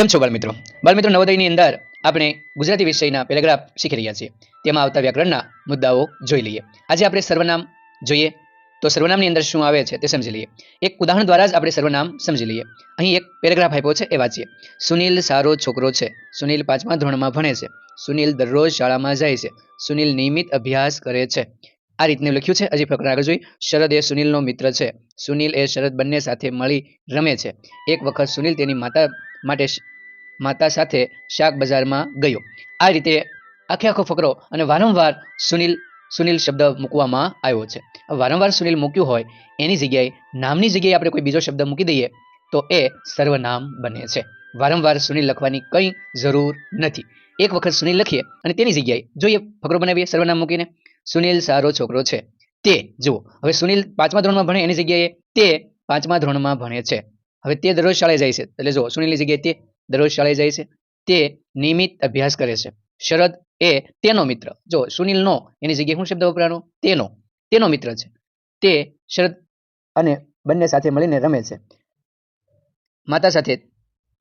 કેમ છો બાળમિત્રો? બાળમિત્રો, નવોદયની અંદર આપણે ગુજરાતી વિષયના પેરેગ્રાફ શીખી રહ્યા છીએ. તેમાં આવતા વ્યાકરણના મુદ્દાઓ જોઈ લઈએ. આજે આપણે સર્વનામ જોઈએ. તો સર્વનામની અંદર શું આવે છે તે સમજી લઈએ. એક ઉદાહરણ દ્વારા જ આપણે સર્વનામ સમજી લઈએ. અહીં એક પેરેગ્રાફ આપ્યો છે એ વાંચીએ. સુનિલ સારો છોકરો છે. સુનિલ પાંચમા ધોરણમાં ભણે છે. સુનિલ દરરોજ શાળામાં જાય છે. સુનિલ નિયમિત અભ્યાસ કરે છે. આ રીતનું લખ્યું છે. હજી પ્રકરણ આગળ જોઈ. શરદ એ સુનિલનો મિત્ર છે. સુનિલ એ શરદ બંને સાથે મળી રમે છે. એક વખત સુનિલ તેની માતા માટે માતા સાથે શાક બજારમાં ગયો. આ રીતે આખે આખો ફકરો અને વારંવાર સુનિલ સુનિલ શબ્દ મૂકવામાં આવ્યો છે. વારંવાર સુનિલ મૂક્યું હોય એની જગ્યાએ, નામની જગ્યાએ આપણે કોઈ બીજો શબ્દ મૂકી દઈએ, તો એ સર્વનામ બને છે. વારંવાર સુનિલ લખવાની કંઈ જરૂર નથી. એક વખત સુનિલ લખીએ અને તેની જગ્યાએ જોઈએ, ફકરો બનાવીએ, સર્વનામ મૂકીને. સુનિલ સારો છોકરો છે. તે, જુઓ, હવે સુનિલ પાંચમા ધોરણમાં ભણે, એની જગ્યાએ તે પાંચમા ધોરણમાં ભણે છે. હવે તે દરરોજ શાળાએ જાય છે. એટલે જો સુનિલની જગ્યાએ તે દરરોજ શાળાએ જાય છે, તે નિયમિત અભ્યાસ કરે છે. શરદ એ તેનો મિત્ર. જો સુનિલનો એની જગ્યાએ શું શબ્દ વપરાનો તેનો. તેનો મિત્ર છે. તે શરદ અને બંને સાથે મળીને રમે છે. માતા સાથે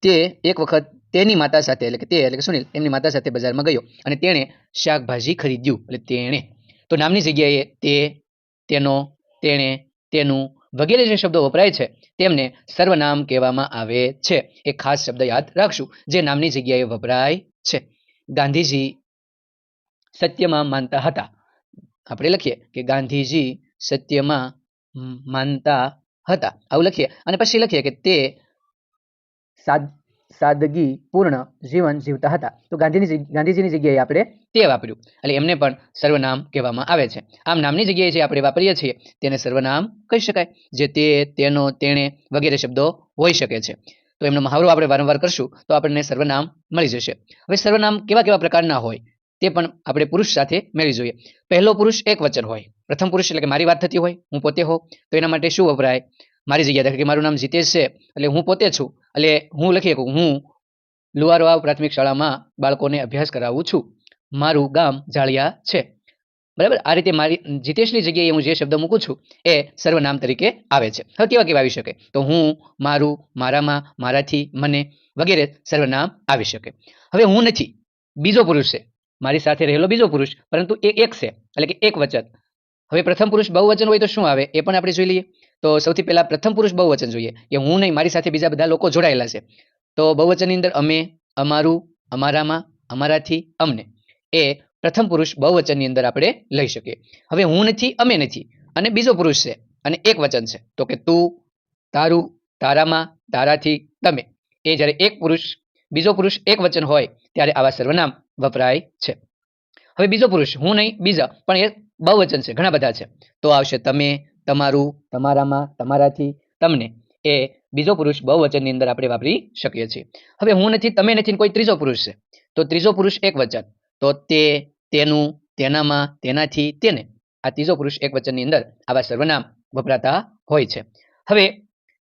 તે એક વખત તેની માતા સાથે એટલે કે તે એટલે કે સુનિલ એમની માતા સાથે બજારમાં ગયો અને તેણે શાકભાજી ખરીદ્યું. એટલે તેણે. તો નામની જગ્યાએ તે, તેનો, તેણે, તેનું વગેરે જે શબ્દો વપરાય છે, તેમને સર્વનામ કહેવામાં આવે છે. એ ખાસ શબ્દ યાદ રાખશું, જે નામની જગ્યાએ વપરાય છે. ગાંધીજી સત્યમાં માનતા હતા. આપણે લખીએ કે ગાંધીજી સત્યમાં માનતા હતા. આવું લખીએ અને પછી લખીએ કે તે સાદ સાદગી પૂર્ણ જીવન જીવતા હતા. તો ગાંધીની ગાંધીજીની જગ્યાએ આપણે તે વાપર્યું. એટલે એમને પણ સર્વનામ કહેવામાં આવે છે. આમ નામની જગ્યાએ જે આપણે વાપરીએ છીએ, તેને સર્વનામ કહી શકાય, જે તે, તેનો, તેણે વગેરે શબ્દો હોઈ શકે છે. તો એમનો મહાવરો આપણે વારંવાર કરશું, તો આપણને સર્વનામ મળી જશે. હવે સર્વનામ કેવા કેવા પ્રકારના હોય, તે પણ આપણે પુરુષ સાથે મેળવી જોઈએ. પહેલો પુરુષ એક વચન હોય. પ્રથમ પુરુષ એટલે કે મારી વાત થતી હોય, હું પોતે હો તો એના માટે શું વપરાય? મારી જગ્યા કે મારું નામ જીતેશ છે, એટલે હું પોતે છું. એટલે હું લખી શકું, હું લુવારવાવ પ્રાથમિક શાળામાં બાળકોને અભ્યાસ કરાવું છું. મારું ગામ જાળિયા છે. બરાબર? આ રીતે મારી, જીતેશની જગ્યાએ હું જે શબ્દ મૂકું છું, એ સર્વનામ તરીકે આવે છે. હવે કેવા કેવા આવી શકે? તો હું, મારું, મારામાં, મારાથી, મને વગેરે સર્વનામ આવી શકે. હવે હું નથી. બીજો પુરુષ છે. મારી સાથે રહેલો બીજો પુરુષ, પરંતુ એ એક છે. એટલે કે એક વચન. હવે પ્રથમ પુરુષ બહુવચન હોય તો શું આવે? એ પણ આપણે જોઈ લઈએ. તો સૌથી પહેલા પ્રથમ પુરુષ બહુવચન જોઈએ. કે હું નહીં, મારી સાથે બીજા બધા લોકો જોડાયેલા છે. તો બહુવચનની અંદર અમે, અમારું, અમારામાં, અમારાથી, અમને એ પ્રથમ પુરુષ બહુવચનની અંદર આપણે લઈ શકીએ. હવે હું નથી, અમે નથી. અને બીજો પુરુષ છે અને એક વચન છે. તો કે તું, તારું, તારામાં, તારાથી તમે. એ જ્યારે એક પુરુષ, બીજો પુરુષ એક વચન હોય, ત્યારે આવા સર્વનામ વપરાય છે. હવે બીજો પુરુષ, હું નહીં, બીજા. પણ એ બહુવચન છે, ઘણા બધા છે. તો આવશે તમે, તમારું, તમારામાં, તમારાથી, તમને. એ બીજો પુરુષ બહુવચનની અંદર આપણે વાપરી શકીએ છીએ. હવે હું નથી, તમે નથી કોઈ ત્રીજો પુરુષ છે. તો ત્રીજો પુરુષ એક વચન. તો તે, તેનું, તેનામાં, તેનાથી, તેને. આ ત્રીજો પુરુષ એક વચનની અંદર આવા સર્વનામ વપરાતા હોય છે. હવે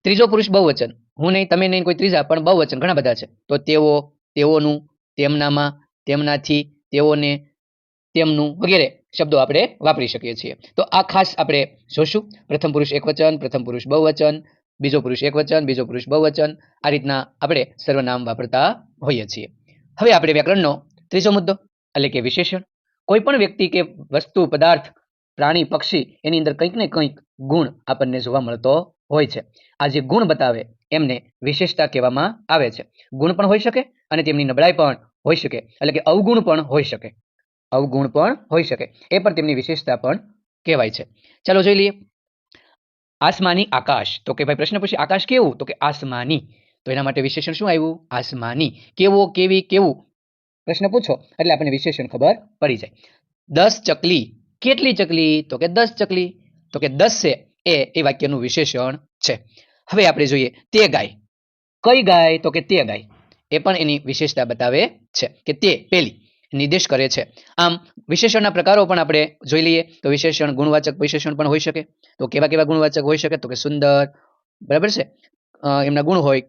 ત્રીજો પુરુષ બહુવચન. હું નહીં, તમે નહીં કોઈ ત્રીજા, પણ બહુવચન ઘણા બધા છે. તો તેઓ, તેઓનું, તેમનામાં, તેમનાથી, તેઓને, તેમનું વગેરે. શબ્દો આપણે વાપરી શકીએ છીએ. તો આ ખાસ આપણે જોશું. પ્રથમ પુરુષ એકવચન, પ્રથમ પુરુષ બહુવચન, બીજો પુરુષ એકવચન, બીજો પુરુષ બહુવચન. આ રીતના આપણે સર્વનામ વાપરતા હોઈએ છીએ. હવે આપણે વ્યાકરણનો ત્રીજો મુદ્દો, એટલે કે વિશેષણ. કોઈ પણ વ્યક્તિ કે વસ્તુ, પદાર્થ, પ્રાણી, પક્ષી, એની અંદર કંઈક ને કંઈક ગુણ આપણને જોવા મળતો હોય છે. આ જે ગુણ બતાવે, એમને વિશેષતા કહેવામાં આવે છે. ગુણ પણ હોઈ શકે અને તેમની નબળાઈ પણ હોઈ શકે. એટલે કે અવગુણ પણ હોઈ શકે. અવગુણ પણ હોઈ શકે. એ પણ તેમની વિશેષતા પણ કહેવાય છે. ચાલો જોઈ લઈએ. આસમાની આકાશ. તો કે ભાઈ પ્રશ્ન પૂછે, આકાશ કેવું? તો કે આસમાની. તો એના માટે વિશેષણ શું આવ્યું? આસમાની. કેવો, કેવી, કેવું? પ્રશ્ન પૂછો, એટલે આપણને વિશેષણ ખબર પડી જાય. દસ ચકલી. કેટલી ચકલી? તો કે દસ ચકલી. તો કે દસ છે. એ એ વાક્યનું વિશેષણ છે. હવે આપણે જોઈએ, તે ગાય. કઈ ગાય? તો કે તે ગાય. એ પણ એની વિશેષતા બતાવે છે કે તે પેલી. નિર્દેશ કરે છે. આમ, વિશેષણના પ્રકારો પણ આપણે જોઈ લઈએ તો વિશેષણ, ગુણવાચક વિશેષણ પણ હોઈ શકે. તો કેવા કેવા ગુણવાચક હોઈ શકે? તો કે સુંદર, બરાબર છે? એમના ગુણ હોય.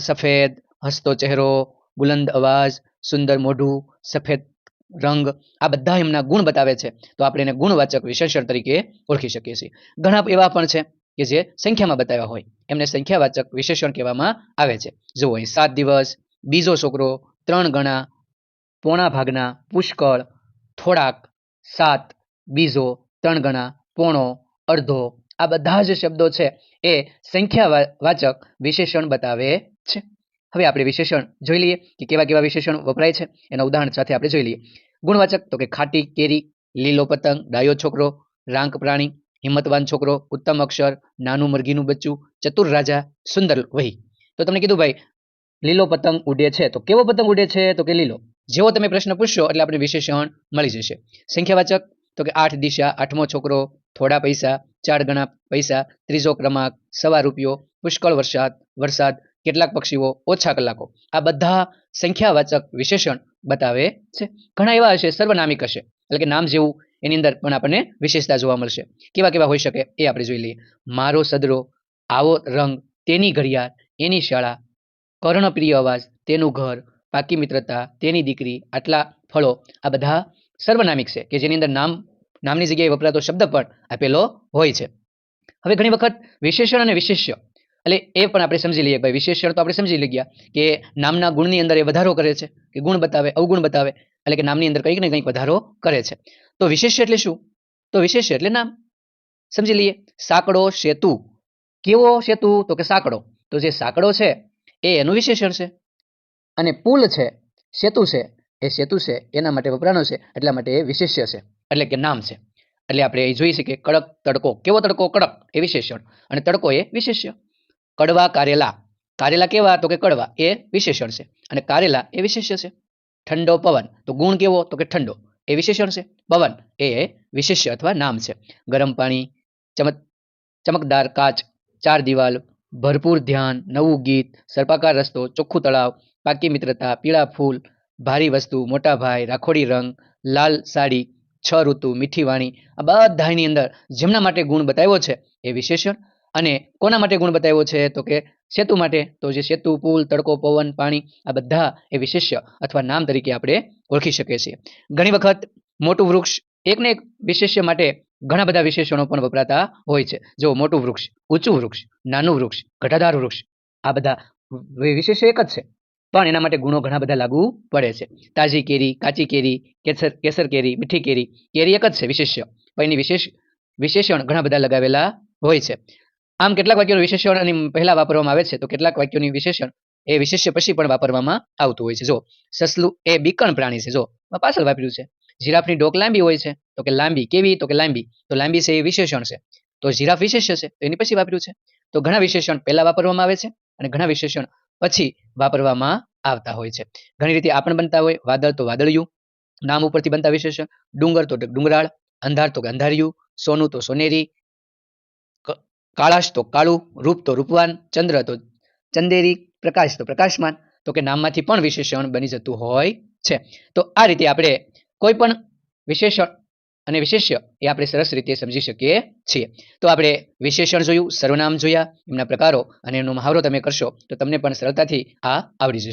સફેદ, હસતો ચહેરો, બુલંદ અવાજ, સુંદર મોઢું, સફેદ રંગ, આ બધા એમના ગુણ બતાવે છે. તો આપણે એને ગુણવાચક વિશેષણ તરીકે ઓળખી શકીએ છીએ. ઘણા એવા પણ છે કે જે સંખ્યામાં બતાવ્યા હોય. એમને સંખ્યાવાચક વિશેષણ કહેવામાં આવે છે. જુઓ અહીં સાત દિવસ, બીજો છોકરો ત્રણ ગણા પોણા ભાગના પુષ્કળ થોડાક, સાત, બીજો, ત્રણ ગણા, પોણો, અડધો, આ બધા જ શબ્દો છે એ સંખ્યા વાચક વિશેષણ બતાવે છે. હવે આપણે વિશેષણ જોઈ લઈએ કે કેવા કેવા વિશેષણ વપરાય છે. એના ઉદાહરણ સાથે આપણે જોઈ લઈએ. ગુણવાચક તો કે ખાટી, કેરી, લીલો પતંગ, ડાયો છોકરો, રાંક પ્રાણી, હિંમતવાન છોકરો, ઉત્તમ અક્ષર, નાનું મરઘીનું બચ્ચું, ચતુર રાજા, સુંદર વહી. તો તમને કીધું ભાઈ, લીલો પતંગ ઉડે છે તો કેવો પતંગ ઉડે છે તો કે લીલો? જેવો તમે પ્રશ્ન પૂછશો એટલે આપણે વિશેષણ મળી જશે. સંખ્યાવાચક, તો કે આઠ દિશા, આઠમો છોકરો, થોડા પૈસા, ચાર ગણા પૈસા, ત્રીજો ક્રમાંક, સવા રૂપિયો, પુષ્કળ વરસાદ વરસાદ, કેટલાક પક્ષીઓ, ઓછા કલાકો. આ બધા સંખ્યાવાચક વિશેષણ બતાવે છે. ઘણા એવા હશે, સર્વનામિક હશે. એટલે કે નામ જેવું એની અંદર પણ આપણને વિશેષતા જોવા મળશે. કેવા કેવા હોઈ શકે એ આપણે જોઈ લઈએ. મારો સદરો, આવો રંગ, તેની ઘડિયાળ, એની શાળા, કર્ણપ્રિય અવાજ, તેનું ઘર પાકી મિત્રતા, તેની દીકરી, આટલા ફળો, આ બધા સર્વનામિક છે, કે જેની અંદર નામ, નામની જગ્યાએ વપરાતો શબ્દ પણ આપેલો હોય છે. હવે ઘણી વખત વિશેષણ અને વિશેષ્ય, એટલે એ પણ આપણે સમજી લઈએ ભાઈ વિશેષણ તો આપણે સમજી લઈ ગયા, કે નામના ગુણની અંદર એ વધારો કરે છે, કે ગુણ બતાવે, અવગુણ બતાવે, એટલે કે નામની અંદર કંઈક ને કંઈક વધારો કરે છે. તો વિશેષ્ય એટલે શું? તો વિશેષ્ય એટલે નામ. સમજી લઈએ, સાંકડો, સેતુ. કેવો સેતુ? તો કે સાંકડો. તો જે સાંકડો છે, એ એનું વિશેષણ છે. અને પુલ છે, સેતુ છે, એ સેતુ છે, એના માટે વપરાણો છે, એટલા માટે એ વિશેષ્ય છે, એટલે કે નામ છે. એટલે આપણે એ જોઈ શકીએ કડક તડકો, કેવો તડકો? કડક, એ વિશેષણ. અને તડકો એ વિશેષ્ય. કડવા, કારેલા. કારેલા કેવા? તો કે કડવા, એ વિશેષણ છે. અને કારેલા એ વિશેષ્ય છે. ઠંડો પવન. તો ગુણ કેવો? તો કે ઠંડો, એ વિશેષણ છે. પવન, એ વિશેષ્ય અથવા નામ છે. ગરમ પાણી, ચમક, ચમકદાર કાચ, ચાર દિવાલ, ભરપૂર ધ્યાન, નવું ગીત, સર્પાકાર રસ્તો, ચોખ્ખું તળાવ પાકી મિત્રતા, પીળા ફૂલ, ભારી વસ્તુ, મોટા ભાઈ, રાખોડી રંગ, લાલ સાડી, છ ઋતુ, મીઠી વાણી, આ બધાની અંદર જેમના માટે ગુણ બતાવ્યો છે એ વિશેષણ. અને કોના માટે ગુણ બતાવ્યો છે? તો કે સેતુ માટે. તો જે સેતુ પુલ તડકો, પવન, પાણી, આ બધા એ વિશેષ્ય અથવા નામ તરીકે આપણે ઓળખી શકીએ છીએ. ઘણી વખત મોટું વૃક્ષ એકને એક વિશેષ્ય માટે ઘણા બધા વિશેષણો પણ વપરાતા હોય છે. જો મોટું વૃક્ષ, ઊંચું વૃક્ષ, નાનું વૃક્ષ, ઘટાદાર વૃક્ષ, આ બધા વિશેષ્ય એક જ છે. પણ એના માટે ગુણો ઘણા બધા લાગુ પડે છે. તાજી કેરી, કાચી કેરી, કેસર કેસર કેરી, મીઠી કેરી કેરી એક જ છે, વિશેષ્ય. પણ એની વિશેષ, વિશેષણ ઘણા બધા લગાવેલા હોય છે. આમ કેટલાક વાક્યોનું વિશેષણ અને પહેલા વાપરવામાં આવે છે, તો કેટલાક વાક્યોની વિશેષણ એ વિશેષ્ય પછી પણ વાપરવામાં આવતું હોય છે. જો, સસલું એ બીકણ પ્રાણી છે. જો પાછળ વાપર્યું છે. જીરાફની ડોક લાંબી હોય છે, તો કે લાંબી કેવી, તો કે લાંબી. તો લાંબી છે એ વિશેષણ છે. તો જીરાફ વિશેષ્ય છે, તો એની પછી વાપર્યું છે. તો ઘણા વિશેષણ પહેલા વાપરવામાં આવે છે અને ઘણા વિશેષણ પછી વાપરવામાં આવતા હોય છે. ઘણી રીતે આપણ બનતા હોય, વાદળ તો વાદળિયું, નામ ઉપરથી બનતા વિશેષણ ડુંગર તો ડુંગરાળ, અંધાર તો અંધારિયું સોનું તો સોનેરી કાળાશ તો કાળું, રૂપ તો રૂપવાન, ચંદ્ર તો ચંદેરી, પ્રકાશ તો પ્રકાશમાન, તો કે નામમાંથી પણ વિશેષણ બની જતું હોય છે. તો આ રીતે આપણે કોઈ પણ વિશેષણ અને વિશેષ્ય એ આપણે સરસ રીતે સમજી શકીએ છીએ. તો આપણે વિશેષણ જોયું સર્વનામ જોયા, એમના પ્રકારો અને એનો મહાવરો તમે કરશો તો તમને પણ સરળતાથી આ આવડી જશે.